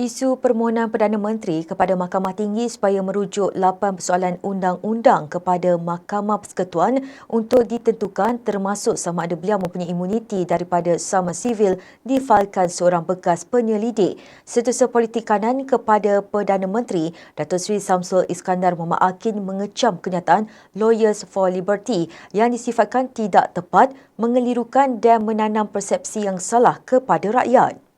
Isu permohonan Perdana Menteri kepada Mahkamah Tinggi supaya merujuk 8 persoalan undang-undang kepada Mahkamah Persekutuan untuk ditentukan termasuk sama ada beliau mempunyai imuniti daripada saman sivil difailkan seorang bekas penyelidik. Setiausaha politik kanan kepada Perdana Menteri Datuk Seri Samsul Iskandar Muhammad Akin mengecam kenyataan Lawyers for Liberty yang disifatkan tidak tepat, mengelirukan dan menanam persepsi yang salah kepada rakyat.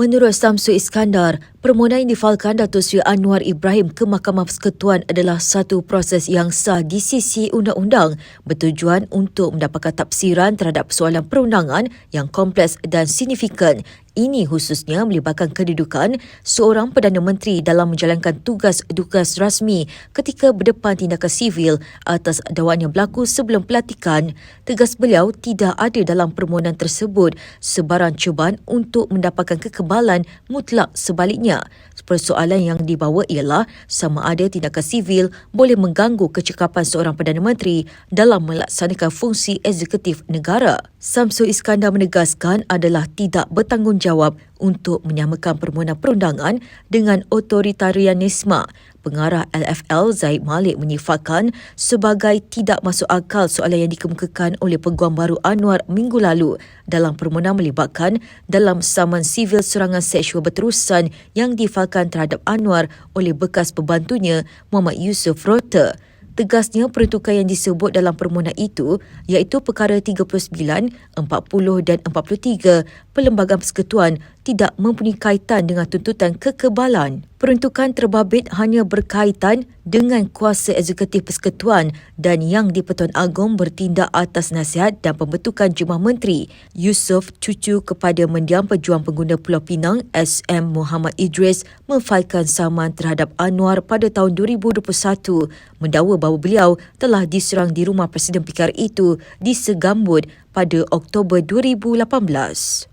Menurut Samsul Iskandar, permohonan yang difalkan Datuk Seri Anwar Ibrahim ke Mahkamah Persekutuan adalah satu proses yang sah di sisi undang-undang bertujuan untuk mendapatkan tafsiran terhadap persoalan perundangan yang kompleks dan signifikan ini khususnya melibatkan kedudukan seorang Perdana Menteri dalam menjalankan tugas-tugas rasmi ketika berdepan tindakan sivil atas dakwaan yang berlaku sebelum pelantikan. Tegas beliau tidak ada dalam permohonan tersebut sebarang cubaan untuk mendapatkan kekebalan mutlak sebaliknya. Persoalan yang dibawa ialah sama ada tindakan sivil boleh mengganggu kecekapan seorang Perdana Menteri dalam melaksanakan fungsi eksekutif negara. Samsul Iskandar menegaskan adalah tidak bertanggungjawab untuk menyamakan permohonan perundangan dengan otoritarianisme. Pengarah LFL Zaid Malik menyifatkan sebagai tidak masuk akal soalan yang dikemukakan oleh Peguam Baru Anwar minggu lalu dalam permohonan melibatkan dalam saman sivil serangan seksual berterusan yang difalkan terhadap Anwar oleh bekas pembantunya Muhammad Yusof Rota. Tegasnya peruntukan yang disebut dalam permohonan itu iaitu perkara 39, 40 dan 43 Perlembagaan Persekutuan tidak mempunyai kaitan dengan tuntutan kekebalan. Peruntukan terbabit hanya berkaitan dengan kuasa eksekutif persekutuan dan yang di-Pertuan Agong bertindak atas nasihat dan pembentukan Jumlah Menteri. Yusof, cucu kepada mendiam pejuang pengguna Pulau Pinang, SM Muhammad Idris, memfailkan saman terhadap Anwar pada tahun 2021 mendakwa bahawa beliau telah diserang di rumah Presiden PKR itu di Segambut pada Oktober 2018.